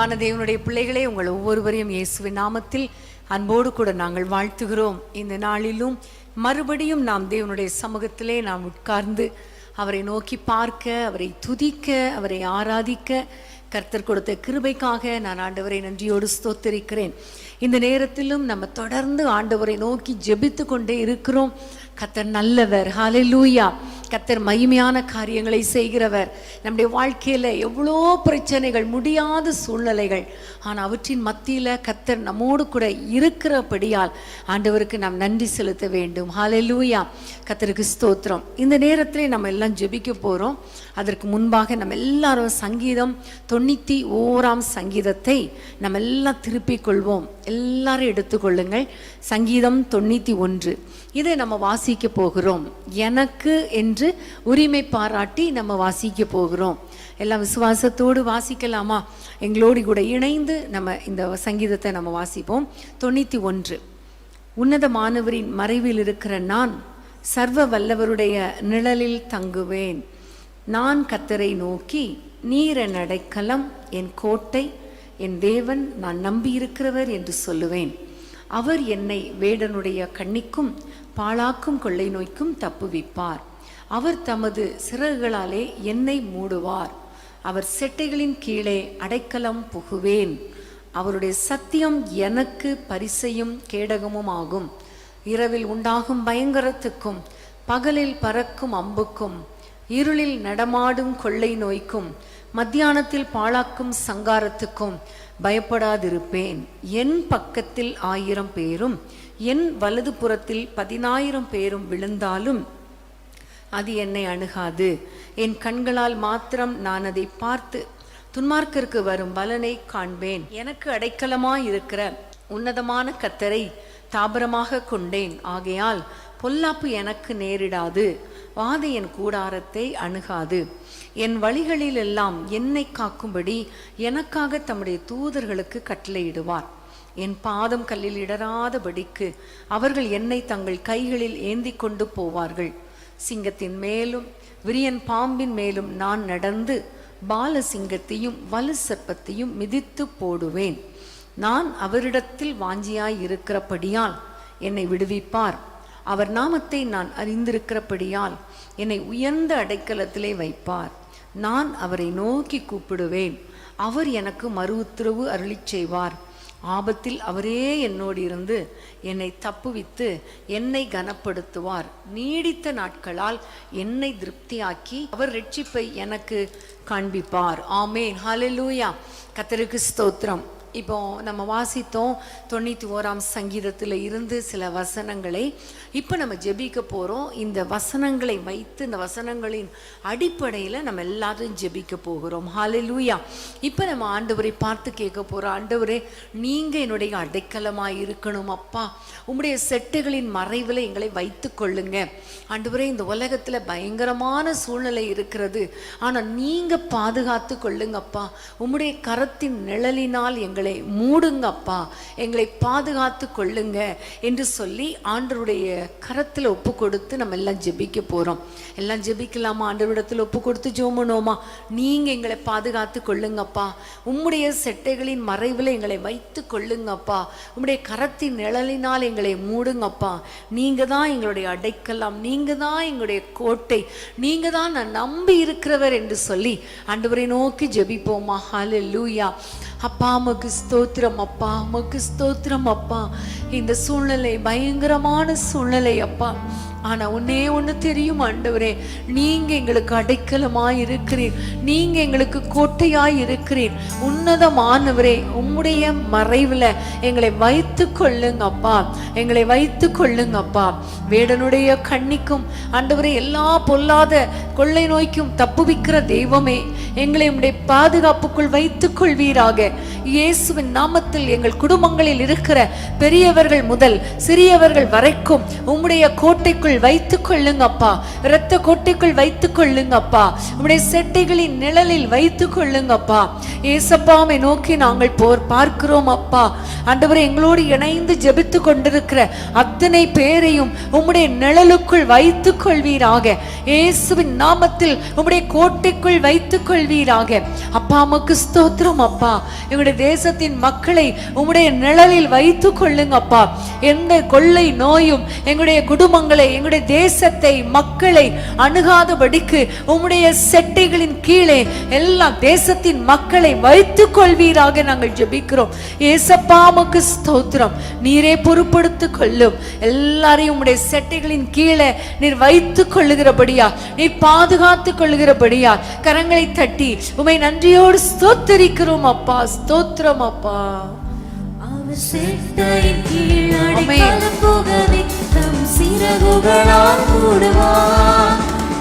அன்பான தேவனுடைய பிள்ளைகளே உங்கள் ஒவ்வொருவரையும் இயேசுவின் நாமத்தில் அன்போடு கூட நாங்கள் வாழ்த்துகிறோம். இந்த நாளிலும் மறுபடியும் நாம் தேவனுடைய சமூகத்திலே நாம் உட்கார்ந்து அவரை நோக்கி பார்க்க அவரை துதிக்க அவரை ஆராதிக்க கர்த்தர் கொடுத்த கிருபைக்காக நான் ஆண்டவரை நன்றியோடு ஸ்தோத்தரிக்கிறேன். இந்த நேரத்திலும் நம்ம தொடர்ந்து ஆண்டவரை நோக்கி ஜெபித்து கொண்டே இருக்கிறோம். கத்தர் நல்லவர். ஹாலே லூயா கத்தர் மகிமையான காரியங்களை செய்கிறவர். நம்முடைய வாழ்க்கையில் எவ்வளோ பிரச்சனைகள் முடியாத சூழ்நிலைகள் ஆனால் அவற்றின் மத்தியில் கத்தர் நம்மோடு கூட இருக்கிறபடியால் ஆண்டவருக்கு நாம் நன்றி செலுத்த வேண்டும். ஹாலெலூயா கத்தருக்கு ஸ்தோத்திரம். இந்த நேரத்திலே நம்ம எல்லாம் ஜெபிக்க போகிறோம் அதற்கு முன்பாக நம்ம எல்லாரும் சங்கீதம் தொண்ணூற்றி ஓராம் சங்கீதத்தை நம்ம எல்லாம் திருப்பிக் கொள்வோம். எல்லாரும் எடுத்துக்கொள்ளுங்கள் சங்கீதம் தொண்ணூற்றி ஒன்று. இதை நம்ம வாசிக்க போகிறோம். எனக்கு என்று உரிமை பாராட்டி நம்ம வாசிக்க போகிறோம். எல்லாம் விசுவாசத்தோடு வாசிக்கலாமா? எங்களோடு கூட இணைந்து நம்ம இந்த சங்கீதத்தை நம்ம வாசிப்போம். தொண்ணூற்றி ஒன்று. உன்னதமானவரின் மறைவில் இருக்கிற நான் சர்வ வல்லவருடைய நிழலில் தங்குவேன். நான் கத்தரை நோக்கி நீர என் என் கோட்டை என் தேவன் நான் நம்பியிருக்கிறவர் என்று சொல்லுவேன். அவர் என்னை வேடனுடைய கண்ணிக்கும் பாழாக்கும் கொள்ளை நோய்க்கும் தப்புவிப்பார் அவர் தமது சிறகுகளாலே என்னை மூடுவார். அவர் செட்டைகளின் கீழே அடைக்கலம் புகுவேன். அவருடைய சத்தியம் எனக்கு பரிசையும் கேடகமும் ஆகும். இரவில் உண்டாகும் பயங்கரத்துக்கும் பகலில் பறக்கும் அம்புக்கும் இருளில் நடமாடும் கொள்ளை நோய்க்கும் மத்தியானத்தில் பாழாக்கும் சங்காரத்துக்கும் பயப்படாதிருப்பேன். என் பக்கத்தில் ஆயிரம் பேரும் என் வலது புறத்தில் பதினாயிரம் பேரும் விழுந்தாலும் அது என்னை அணுகாது. என் கண்களால் மாத்திரம் நான் அதை பார்த்து துன்மார்க்கருக்கு வரும் பலனை காண்பேன். எனக்கு அடைக்கலமாய் இருக்கிற உன்னதமான கத்தரை தாபரமாக கொண்டேன். ஆகையால் பொல்லாப்பு எனக்கு நேரிடாது. வாதை என் கூடாரத்தை அணுகாது. என் வழிகளிலெல்லாம் என்னை காக்கும்படி எனக்காக தம்முடைய தூதர்களுக்கு கட்டளையிடுவார். என் பாதம் கல்லில் இடராதபடிக்கு அவர்கள் என்னை தங்கள் கைகளில் ஏந்தி கொண்டு போவார்கள். சிங்கத்தின் மேலும் விரியன் பாம்பின் மேலும் நான் நடந்து பால சிங்கத்தையும் வலு சர்ப்பத்தையும் மிதித்து போடுவேன். நான் அவரிடத்தில் வாஞ்சியாய் இருக்கிறபடியால் என்னை விடுவிப்பார். அவர் நாமத்தை நான் அறிந்திருக்கிறபடியால் என்னை உயர்ந்த அடைக்கலத்திலே வைப்பார். நான் அவரை நோக்கி கூப்பிடுவேன். அவர் எனக்கு மறு உத்தரவு அருளிச் செய்வார். ஆபத்தில் அவரே என்னோடு இருந்து என்னை தப்புவித்து என்னை கனப்படுத்துவார். நீடித்த நாட்களால் என்னை திருப்தியாக்கி அவர் ரட்சிப்பை எனக்கு காண்பிப்பார். ஆமேன். ஹலலூயா கத்தருக்கு ஸ்தோத்திரம். இப்போ நம்ம வாசித்தோம் தொண்ணூற்றி ஓராம் சங்கீதத்தில் இருந்து சில வசனங்களை. இப்போ நம்ம ஜெபிக்க போகிறோம் இந்த வசனங்களை வைத்து இந்த வசனங்களின் அடிப்படையில் நம்ம எல்லாரும் ஜெபிக்க போகிறோம். ஹalleluya இப்போ நம்ம ஆண்டவரை பார்த்து கேட்க போகிறோம் ஆண்டவரே நீங்கள் என்னுடைய அடைக்கலமாக இருக்கணும் அப்பா. உம்முடைய செட்டுகளின் மறைவில் எங்களை வைத்து கொள்ளுங்க. ஆண்டவரே இந்த உலகத்தில் பயங்கரமான சூழ்நிலை இருக்கிறது. ஆனால் நீங்கள் பாதுகாத்து கொள்ளுங்கப்பா உம்முடைய கரத்தின் நிழலினால் எங்களை மூடுங்கப்பா எங்களை பாதுகாத்து கொள்ளுங்க என்று சொல்லி ஆண்டவருடைய கரத்தில் ஒப்பு கொடுத்து நம்ம எல்லாம் ஜெபிக்க போகிறோம் எல்லாம் ஜெபிக்கலாமா? ஆண்டவரிடத்தில் ஒப்பு கொடுத்து ஜோமனோமா? நீங்கள் எங்களை பாதுகாத்து கொள்ளுங்கப்பா. உம்முடைய செட்டைகளின் மறைவில் எங்களை வைத்து கொள்ளுங்கப்பா. உம்முடைய கரத்தின் நிழலினால் எங்களை மூடுங்கப்பா. நீங்கள் தான் எங்களுடைய அடைக்கலாம் நீங்கள் தான் எங்களுடைய கோட்டை நீங்கள் தான் நான் நம்பி இருக்கிறவர் என்று சொல்லி ஆண்டவரை நோக்கி ஜெபிப்போமா? லூயா அப்பா உமக்கு ஸ்தோத்திரம் அப்பா உமக்கு ஸ்தோத்திரம் அப்பா. இந்த சூழ்நிலை பயங்கரமான சூழ்நிலை அப்பா. ஆனா உன்னே ஒண்ணு தெரியும் ஆண்டவரே. நீங்க எங்களுக்கு அடைக்கலமாய் இருக்கிறீர். நீங்க எங்களுக்கு கோட்டையாய் இருக்கிறீர். உன்னதமானவரே உம்முடைய மறைவுல எங்களை வைத்து கொள்ளுங்க அப்பா. எங்களை வைத்து கொள்ளுங்க அப்பா. வேடனுடைய கண்ணிக்கும் ஆண்டவரே எல்லா பொல்லாத கொள்ளை நோய்க்கும் தப்புவிக்கிற தெய்வமே எங்களை உம்முடைய பாதுகாப்புக்குள் வைத்துக் கொள்வீராக. இயேசுவின் நாமத்தில் எங்கள் குடும்பங்களில் இருக்கிற பெரியவர்கள் முதல் சிறியவர்கள் வரைக்கும் உம்முடைய கோட்டைக்குள் வைத்துக் கொள்ளுங்கப்பா. இரத்த கோட்டைக்குள் வைத்துக் கொள்ளுங்கப்பா. உம்முடைய செட்டைகளின் நிழலில் வைத்துக் கொள்ளுங்கப்பா. ஏசப்பாமை நோக்கி நாங்கள் போர் பார்க்கிறோம் அப்பா ஆண்டவரே எங்களோடு இணைந்து ஜெபித்து கொண்டிருக்கிற அத்தனை பேரையும் உம்முடைய நிழலுக்குள் வைத்துக் கொள்வீராக. இயேசுவின் நாமத்தில் உம்முடைய கோட்டைக்குள் வைத்துக் கொள்வீராக. அப்பா அம்மாக்கு ஸ்தோத்திரம் அப்பா. எங்களுடைய தேசத்தின் மக்களை உம்முடைய நிழலில் வைத்து கொள்ளுங்கப்பா எந்த கொள்ளை நோயும் எங்களுடைய குடும்பங்களை எங்களுடைய தேசத்தை மக்களை அணுகாதபடிக்கு உம்முடைய செட்டைகளின் கீழே எல்லாம் தேசத்தின் மக்களை வைத்துக் கொள்வீராக நாங்கள் ஜெபிக்கிறோம். ஏசப்பாமுக்கு ஸ்தோத்திரம். நீரே பொறுப்படுத்து கொள்ளும். எல்லாரையும் உம்முடைய செட்டைகளின் கீழே நீர் வைத்துக் கொள்ளுகிறபடியா நீர் பாதுகாத்துக் கொள்ளுகிறபடியா கரங்களை தட்டி உமை நன்றியோடு ஸ்தோத்தரிக்கிறோம் அப்பா. ஸ்தோத்திரம் அப்பா செட்டையின் கீழ். அடைக்கலம் புகவே தம் சிறகுகளால் மூடுவார்.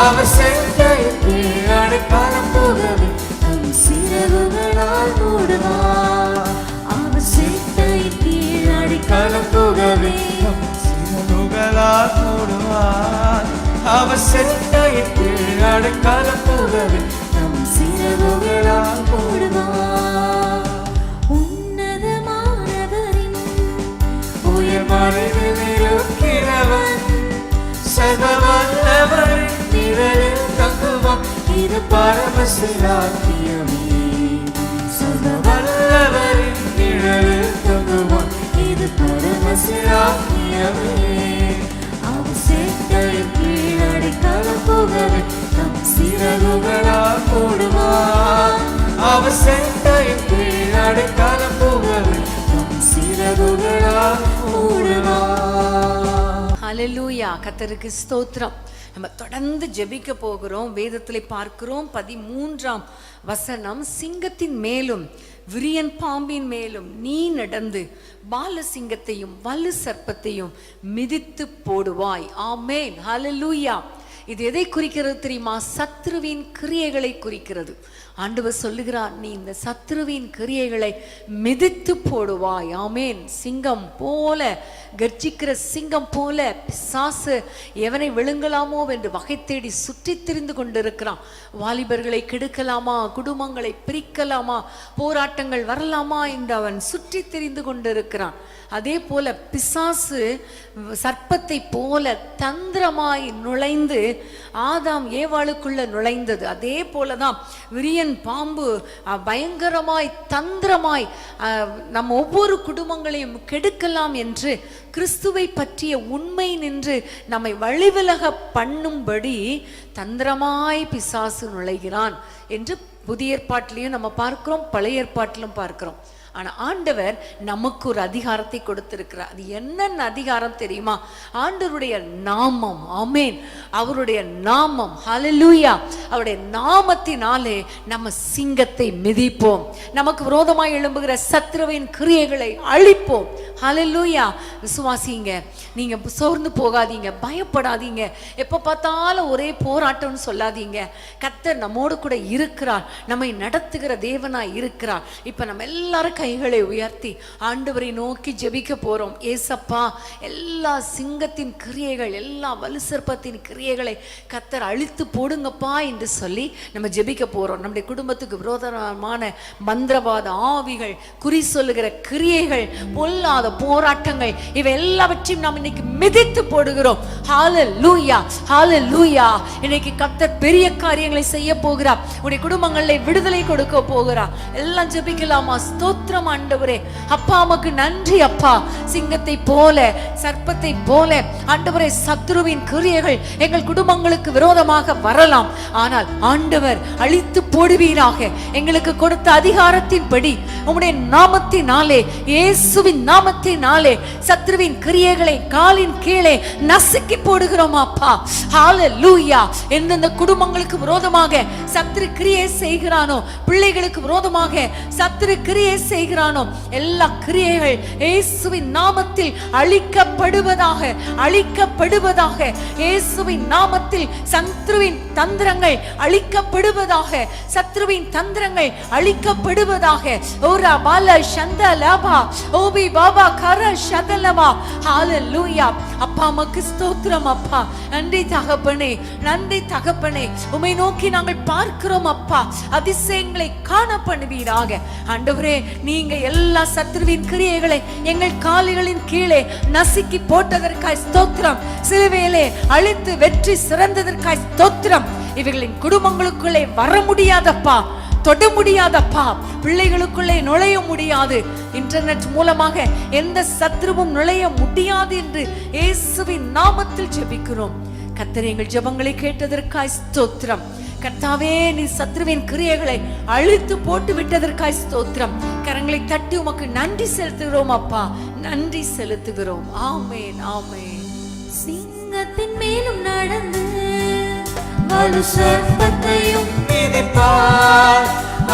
அவர் செட்டையின் கீழ் அடைக்கலம் புகவே தம் சிறகுகளால் மூடுவார். அவர் செட்டையின் கீழ் அடைக்கலம் புகவே தம் சிறகுகளால் மூடுவார் அவர் செட்டையின் கீழ் அடைக்கலம் புகவே தம் சிறகுகளால் மூடுவார். உயர் மறைவில் இருக்கிறவன் நிழலில் தங்குவான். இது பரமசிலாக்கியமே. சதவல்லவரின் நிழலில் தங்குவான். இது பரமசிலாக்கியமே. அவர் சேட்டையின் கீழ் அடைக்கலம் தம் சிறகுகளால் ஹலலூயா கத்தருக்கு ஸ்தோத்திரம். நம்ம தொடர்ந்து ஜெபிக்க போகிறோம். வேதத்திலே பார்க்கிறோம். பதிமூன்றாம் வசனம். சிங்கத்தின் மேலும் விரியன் பாம்பின் மேலும் நீ நடந்து பால சிங்கத்தையும் வலு சர்ப்பத்தையும் மிதித்து போடுவாய். ஆமேன். ஹலலூயா இது எதை குறிக்கிறது தெரியுமா? சத்ருவின் கிரியைகளை குறிக்கிறது. ஆண்டவர் சொல்லுகிறார் நீ இந்த சத்ருவின் கிரியைகளை மிதித்து போடுவாய். ஆமேன். சிங்கம் போல கர்ஜிக்கிற சிங்கம் போல பிசாசு எவனை விழுங்கலாமோ என்று வகை தேடி சுற்றித் திரிந்து கொண்டிருக்கிறான். வாலிபர்களை கெடுக்கலாமா? குடும்பங்களை பிரிக்கலாமா? போராட்டங்கள் வரலாமா என்று அவன் சுற்றி திரிந்து கொண்டிருக்கிறான். அதே போல பிசாசு சர்ப்பத்தை போல தந்திரமாய் நுழைந்து ஆதாம் ஏவாளுக்குள்ள நுழைந்தது. அதே போலதான் விரிய விரியன் பாம்பு பயங்கரமாய் தந்திரமாய் நம் ஒவ்வொரு குடும்பங்களையும் கெடுக்கலாம் என்று கிறிஸ்துவை பற்றிய உண்மை நின்று நம்மை வழிவிலக பண்ணும்படி தந்திரமாய் பிசாசு நுழைகிறான் என்று புதிய ஏற்பாட்டிலையும் நம்ம பார்க்கிறோம் பழைய ஏற்பாட்டிலும் பார்க்கிறோம். ஆனா ஆண்டவர் நமக்கு ஒரு அதிகாரத்தை கொடுத்திருக்கிறார். அது என்னென்ன அதிகாரம் தெரியுமா? ஆண்டவருடைய நாமம். ஆமேன். அவருடைய நாமம். ஹலலூயா அவருடைய நாமத்தினாலே நம்ம சிங்கத்தை மிதிப்போம். நமக்கு விரோதமாக எழும்புகிற சத்ருவின் கிரியைகளை அழிப்போம். ஹலலூயா விசுவாசிங்க நீங்க சோர்ந்து போகாதீங்க பயப்படாதீங்க. எப்போ பார்த்தாலும் ஒரே போராட்டம்னு சொல்லாதீங்க. கத்தர் நம்மோடு கூட இருக்கிறார். நம்மை நடத்துகிற தேவனாய் இருக்கிறார். இப்ப நம்ம எல்லாரும் கைகளை உயர்த்தி ஆண்டவரை நோக்கி ஜெபிக்க போகிறோம் ஏசப்பா எல்லா சிங்கத்தின் கிரியைகள் எல்லா வலுசற்பத்தின் கிரியைகளை கத்தர் அழித்து போடுங்கப்பா என்று சொல்லி நம்ம ஜெபிக்க போகிறோம் நம்முடைய குடும்பத்துக்கு விரோதமான மந்திரவாத ஆவிகள் குறி சொல்லுகிற கிரியைகள் பொல்லாத போராட்டங்கள் இவை எல்லாவற்றையும் நாம் இன்னைக்கு மிதித்து போடுகிறோம். ஹalleluya லூயா இன்னைக்கு கத்தர் பெரிய காரியங்களை செய்ய போகிறார். உடைய குடும்பங்களை விடுதலை கொடுக்க போகிறார். எல்லாம் ஜெபிக்கலாமா? ஸ்தோத்திரம். ஸ்தோத்திரம் ஆண்டவரே. அப்பா உமக்கு நன்றி அப்பா. சிங்கத்தை போல சர்ப்பத்தை போல ஆண்டவரே சத்ருவின் கிரியைகள் எங்கள் குடும்பங்களுக்கு விரோதமாக வரலாம். ஆனால் ஆண்டவர் அழித்து போடுவீராக. எங்களுக்கு கொடுத்த அதிகாரத்தின்படி உம்முடைய நாமத்தினாலே இயேசுவின் நாமத்தினாலே சத்ருவின் கிரியைகளை காலின் கீழே நசுக்கி போடுகிறோம் அப்பா. ஹalleluya எந்தெந்த குடும்பங்களுக்கு விரோதமாக சத்ரு கிரியை செய்கிறானோ பிள்ளைகளுக்கு விரோதமாக சத்ரு கிரியை செய்கிறானோ? எல்லா கிரியைகள் இயேசுவின் நாமத்தில் அழிக்கப்படுவதாக அழிக்கப்படுவதாக இயேசுவின் நாமத்தில் சத்ருவின் தந்திரங்கள் அழிக்கப்படுவதாக சத்ருவின் தந்திரங்கள் அழிக்கப்படுவதாக. ஓரா பால சந்த லாபா ஓபி பாபா கர சதலவா ஹalleluya அப்பா மக்கு ஸ்தோத்திரம் அப்பா. நன்றி தகப்பனே நன்றி தகப்பனே. உமை நோக்கி நாங்கள் பார்க்கிறோம் அப்பா. அதிசயங்களை காண பண்ணுவீராக. ஆண்டவரே நீ நீங்க எல்லா சத்ருவின் கிரியைகளை எங்கள் கால்களின் கீழே நசுக்கி போட்டதற்காய் ஸ்தோத்திரம். சிலுவையிலே அழித்து வெற்றி சிறந்ததற்காய் ஸ்தோத்திரம். இவர்களின் குடும்பங்களுக்குள்ளே வர முடியாதப்பா தொட முடியாதப்பா பிள்ளைகளுக்குள்ளே நுழைய முடியாது. இன்டர்நெட் மூலமாக எந்த சத்ருவும் நுழைய முடியாது என்று இயேசுவின் நாமத்தில் ஜெபிக்கிறோம். கத்தனை எங்கள் ஜெபங்களை கேட்டதற்காய் ஸ்தோத்திரம். கர்த்தாவே நீ சத்ருவின் கிரியைகளை அழித்து போட்டு விட்டதற்காய் ஸ்தோத்திரம். கரங்களை தட்டி உமக்கு நன்றி செலுத்துகிறோம் அப்பா. நன்றி செலுத்துகிறோம். ஆமேன் ஆமேன். சிங்கத்தின் மேலும் நடந்து வலு சர்ப்பத்தையும் மிதிப்பார்.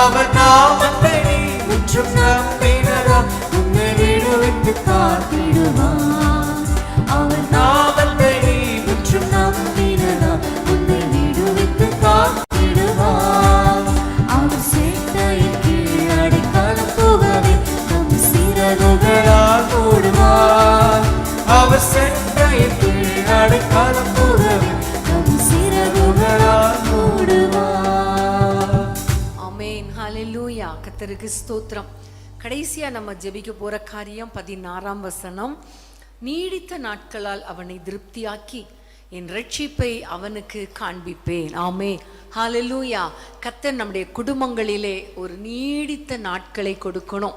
அவர் நாமத்தை நீ முற்றும் நம்பினரா? உன்னை விடுவித்து காத்திடுவார் அவர் நாமத்தை கத்தருக்கு ஸ்தோத்திரம். கடைசியா நம்ம ஜெபிக்க போற காரியம் பதினாறாம் வசனம். நீடித்த நாட்களால் அவனை திருப்தியாக்கி என் ரட்சிப்பை அவனுக்கு காண்பிப்பேன். ஆமே ஹாலலூயா கத்தர் நம்முடைய குடும்பங்களிலே ஒரு நீடித்த நாட்களை கொடுக்கணும்.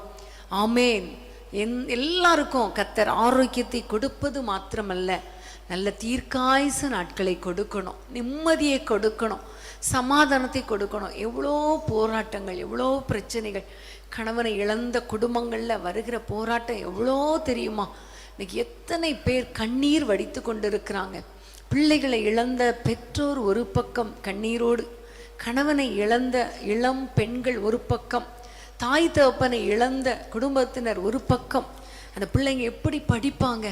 ஆமேன். என் எல்லாருக்கும் கத்தர் ஆரோக்கியத்தை கொடுப்பது மாத்திரமல்ல. நல்ல தீர்க்காயுச நாட்களை கொடுக்கணும். நிம்மதியை கொடுக்கணும். சமாதானத்தை கொடுக்கணும். எவ்வளோ போராட்டங்கள் எவ்வளோ பிரச்சனைகள். கணவனை இழந்த குடும்பங்களில் வருகிற போராட்டம் எவ்வளோ தெரியுமா? இன்னைக்கு எத்தனை பேர் கண்ணீர் வடித்து கொண்டிருக்கிறாங்க. பிள்ளைகளை இழந்த பெற்றோர் ஒரு பக்கம் கண்ணீரோடு கணவனை இழந்த இளம் பெண்கள் ஒரு பக்கம் தாய் தகப்பனை இழந்த குடும்பத்தினர் ஒரு பக்கம். அந்த பிள்ளைங்க எப்படி படிப்பாங்க?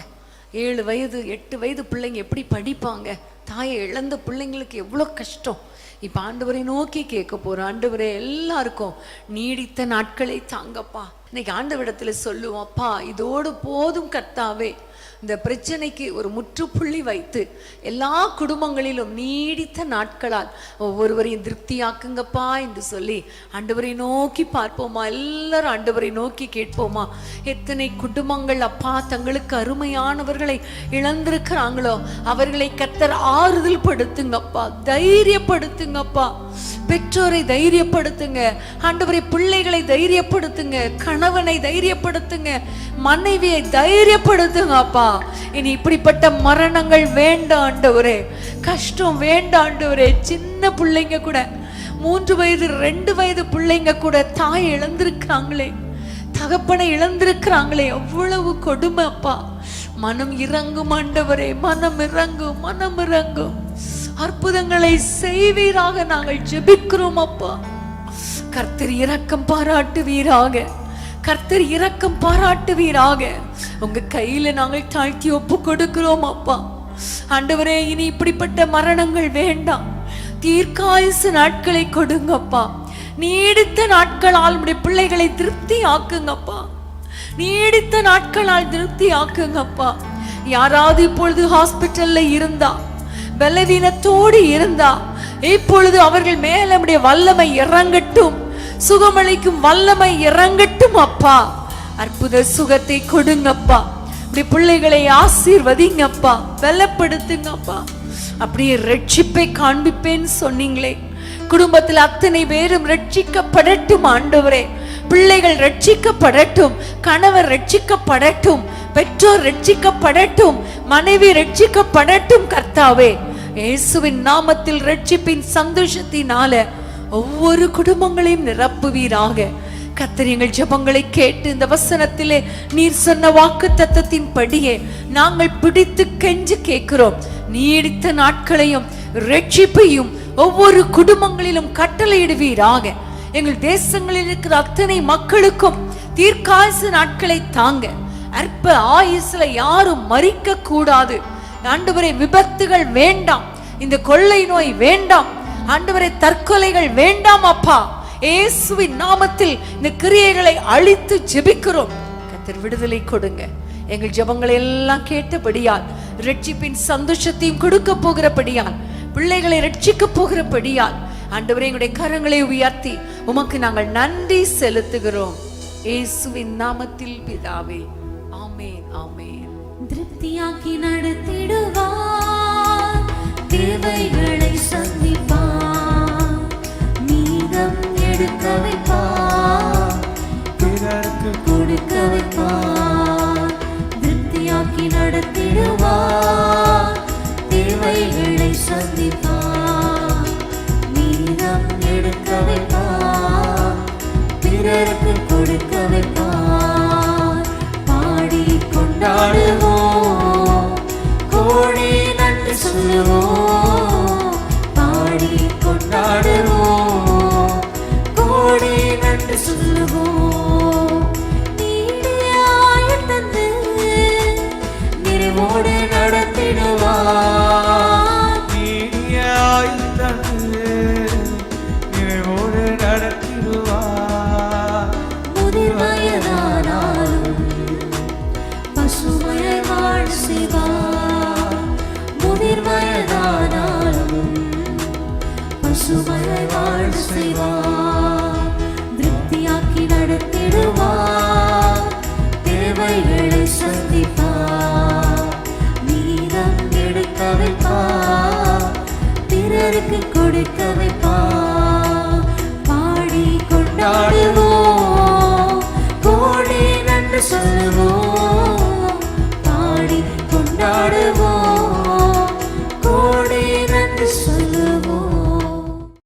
ஏழு வயது எட்டு வயது பிள்ளைங்க எப்படி படிப்பாங்க? தாயை இழந்த பிள்ளைங்களுக்கு எவ்வளோ கஷ்டம்? இப்போ ஆண்டவரை நோக்கி கேட்க போகிறோம் ஆண்டவரே எல்லாருக்கும் நீடித்த நாட்களை தாங்கப்பா. இன்னைக்கு ஆண்டவரிடத்துல சொல்லுவோம் அப்பா இதோடு போதும் கர்த்தாவே. இந்த பிரச்சனைக்கு ஒரு முற்றுப்புள்ளி வைத்து எல்லா குடும்பங்களிலும் நீடித்த நாட்களால் ஒவ்வொருவரையும் திருப்தியாக்குங்கப்பா என்று சொல்லி ஆண்டவரை நோக்கி பார்ப்போமா? எல்லாரும் ஆண்டவரை நோக்கி கேட்போமா? எத்தனை குடும்பங்கள் அப்பா தங்களுக்கு அருமையானவர்களை இழந்திருக்கிறாங்களோ அவர்களை கத்தர் ஆறுதல் படுத்துங்கப்பா தைரியப்படுத்துங்கப்பா. பெற்றோரை தைரியப்படுத்துங்க ஆண்டவரை பிள்ளைகளை தைரியப்படுத்துங்க கணவனை தைரியப்படுத்துங்க மனைவியை தைரியப்படுத்துங்க அப்பா இனி இப்படிப்பட்ட மரணங்கள் வேண்டாம் ஆண்டவரே கஷ்டம் வேண்டாம் ஆண்டவரே சின்ன பிள்ளைங்க கூட மூன்று வயது ரெண்டு வயது பிள்ளைங்க கூட தாய் இழந்திருக்கிறாங்களே தகப்பனை இழந்திருக்கிறாங்களே எவ்வளவு கொடுமை அப்பா. மனம் இறங்கும் ஆண்டவரே மனம் இறங்கும் மனம் இறங்கும். அற்புதங்களை செய்வீராக நாங்கள் ஜெபிக்கிறோம் அப்பா. கர்த்தர் இரக்கம் பாராட்டுவீராக கர்த்தர் இரக்கம் பாராட்டுவீராக. உங்க கையில நாங்கள் தாழ்த்தி ஒப்பு கொடுக்கிறோம் அப்பா. ஆண்டவரே இனி இப்படிப்பட்ட மரணங்கள் வேண்டாம். தீர்க்காயுசு நாட்களை கொடுங்கப்பா. நீடித்த நாட்களால் உடைய பிள்ளைகளை திருப்தி ஆக்குங்கப்பா நீடித்த நாட்களால் திருப்தி ஆக்குங்கப்பா யாராவது இப்பொழுது ஹாஸ்பிட்டல்ல இருந்தா பலவீனத்தோடு இருந்தா இப்பொழுது அவர்கள் மேல நம்முடைய வல்லமை இறங்கட்டும். சுகமளிக்கும் வல்லமை இறங்கட்டும் அப்பா. அற்புத சுகத்தை கொடுங்கப்பா. இப்படி பிள்ளைகளை ஆசீர்வதிங்கப்பா. வெல்லப்படுத்துங்கப்பா அப்படியே ரட்சிப்பை காண்பிப்பேன்னு சொன்னீங்களே. குடும்பத்தில் அத்தனை பேரும் ரட்சிக்கப்படட்டும் ஆண்டவரே. பிள்ளைகள் ரட்சிக்கப்படட்டும் கணவர் ரட்சிக்கப்படட்டும் பெற்றோர் ரட்சிக்கப்படட்டும் மனைவி ரட்சிக்கப்படட்டும் கர்த்தாவே. இயேசுவின் நாமத்தில் ரட்சிப்பின் சந்தோஷத்தினால ஒவ்வொரு குடும்பங்களையும் நிரப்புவீராக. கத்தர் எங்கள் ஜெபங்களை கேட்டு இந்த வசனத்திலே நீர் சொன்ன வாக்கு தத்தத்தின் படியே நாங்கள் பிடித்து கெஞ்சு கேட்கிறோம். நீடித்த நாட்களையும் ரட்சிப்பையும் ஒவ்வொரு குடும்பங்களிலும் கட்டளையிடுவீராக. எங்கள் தேசங்களில் இருக்கிற அத்தனை மக்களுக்கும் தீர்க்காசு நாட்களை தாங்க. அற்ப ஆயுசுல யாரும் மறிக்க கூடாது ஆண்டவரை விபத்துகள் வேண்டாம். இந்த கொள்ளை நோய் வேண்டாம். ஆண்டவரை தற்கொலைகள் வேண்டாம் அப்பா. இயேசுவின் நாமத்தில் இந்த கிரியைகளை அழித்து ஜெபிக்கிறோம். கத்தர் விடுதலை கொடுங்க. எங்கள் ஜபங்களை எல்லாம் கேட்டபடியால் ரட்சிப்பின் சந்தோஷத்தையும் கொடுக்க போகிறபடியால் பிள்ளைகளை ரட்சிக்க போகிறபடியால் ஆண்டவரே எங்களுடைய கரங்களை உயர்த்தி உமக்கு நாங்கள் நன்றி செலுத்துகிறோம். இயேசுவின் நாமத்தில் பிதாவே. ஆமேன் ஆமேன். திருப்தியாக்கி நடத்திடுவார். நன்றி சுபல் வாழ்வு செய்வார் திருப்தியாக்கி நடத்திடுவார் தேவைகளை சந்திப்பார் நீதம் எடுக்க வைப்பார் பிறருக்கு கொடுக்க வைப்பார் பாடி கொண்டாடுவோம் கோடி நன்றி சொல்லுவோம் பாடி கொண்டாடுவோம்.